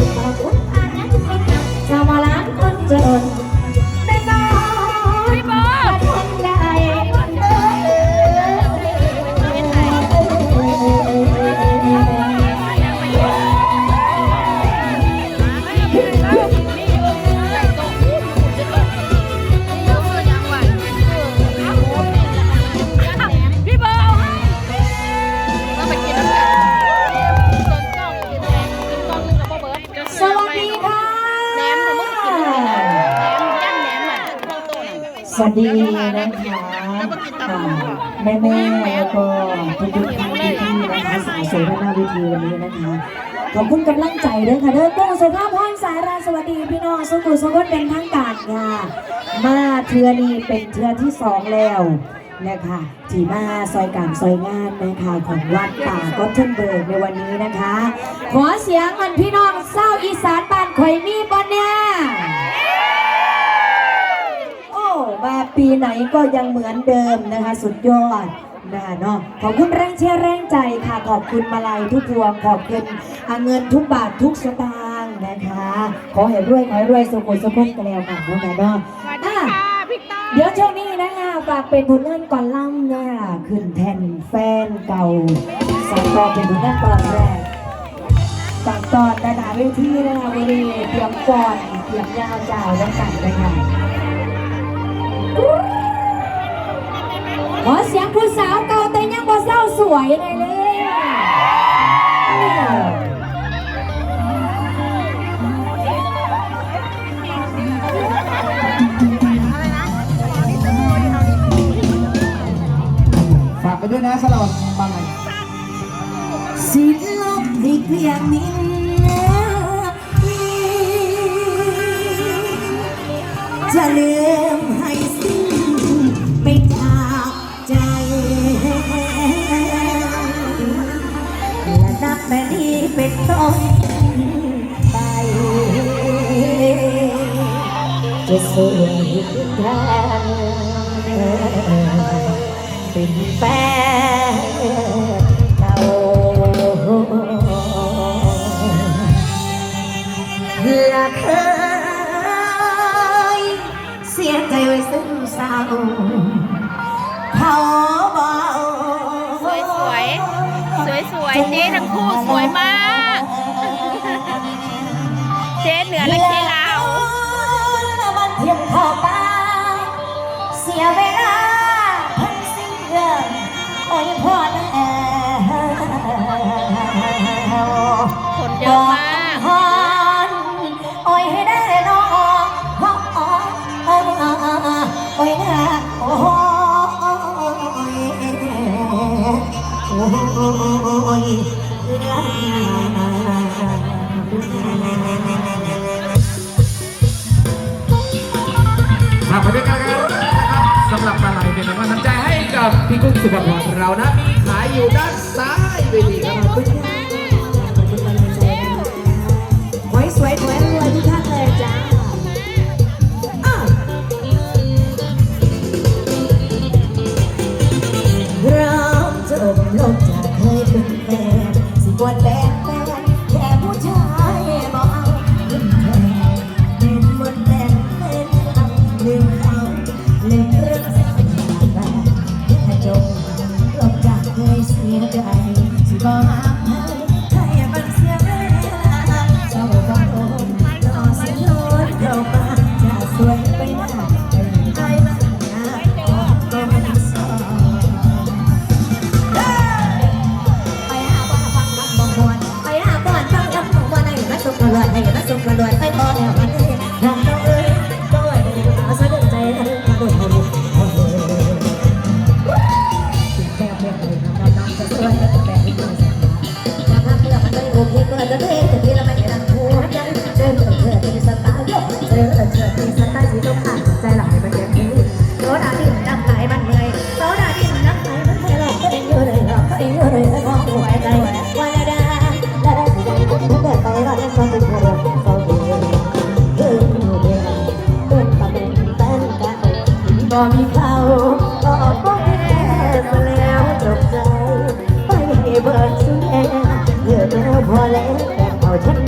คือม วัสดีนะคะแม่แม่แล้วก็ทุกทุกท่านที่นะคะสายเสวนาวิธีวันนี้นะคะขอบคุณกำลังใจด้วยค่ะเดินตุ้งสุภาพพรสายราสวัสดีพี่น้องสุขุมสุขเป็นทางการค่ะมาเทือนี้เป็นเทือที่สองแล้วนะคะที่มาซอยการซอยงานนะคะของวัดป่าก็เทนเบิร์กในวันนี้นะคะ ขอเสียงมันพี่น้องเศร้าอีสานบ้านข่อยมีบอนเนี่ย โอ้ มาปีไหนก็ยังเหมือนเดิมนะคะ สุดยอดนะคะเนาะขอบคุณแรงเชียร์แรงใจค่ะ ขอบคุณมาลัยทุกพวงขอบคุณอ่าเงินทุกบาททุกสตางค์นะคะ ขอให้รวยขอให้รวยสุขสุขสุขกันแล้วกันเนาะแม่เนาะอะเดี๋ยวช่วงนี้นะคะฝากเป็นผลงานก่อนล่ำนะคะขึ้นแทนแฟนเก่าสามตอนเป็นผลงานตอนแรกฝากตอนดาดาเวทีนะคะวันนี้เตรียมก่อนเตรียมยาวจ้าวแล้วกันนะคะ ขอเสียงผู้สาวเก่าแต่ยังบ่เศร้าสวยเลยเลยฝากไปด้วยนะสำหรับบางไงสิลบให้เพียงนี้จะลืมให้ จะสวยแทนเป็นแฟนเก่าและเคยเสียใจไว้ซึ้งเศร้าเขา โอ้ยพอแล้วคนเยอะมากฮอนโอ้ยให้ได้นอฮอโอ้ยนะโอ้ยโอ้ย กับพี่กุ้งสุภพรเรานะมีขายอยู่ด้านซ้ายเวทีครับ ขอบคุณค่ะขอบคุณกำลังใจนะคะขอให้สวยขอให้รวยทุกท่านเลยจ้าอ้าวเราจบลง เ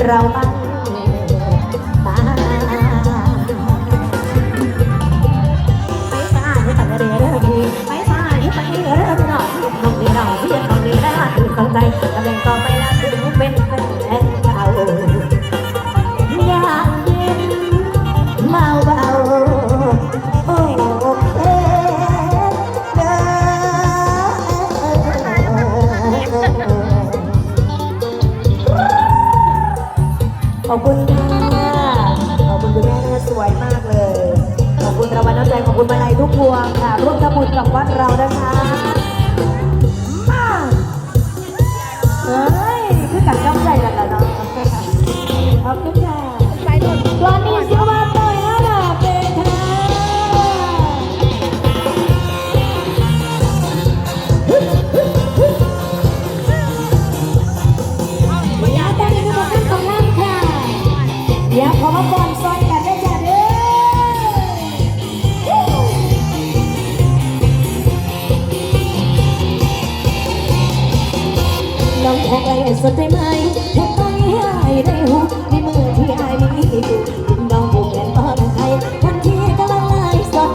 เราบ้างตาไปตายไปเรื่อยไปตายไปเรื่อยน้องน้องนี่น้องพี่น้องนี่ได้ตื่นตั้งไป วงค่ะร่วมทำบุญกับวัดเรานะคะ Hey, so they might.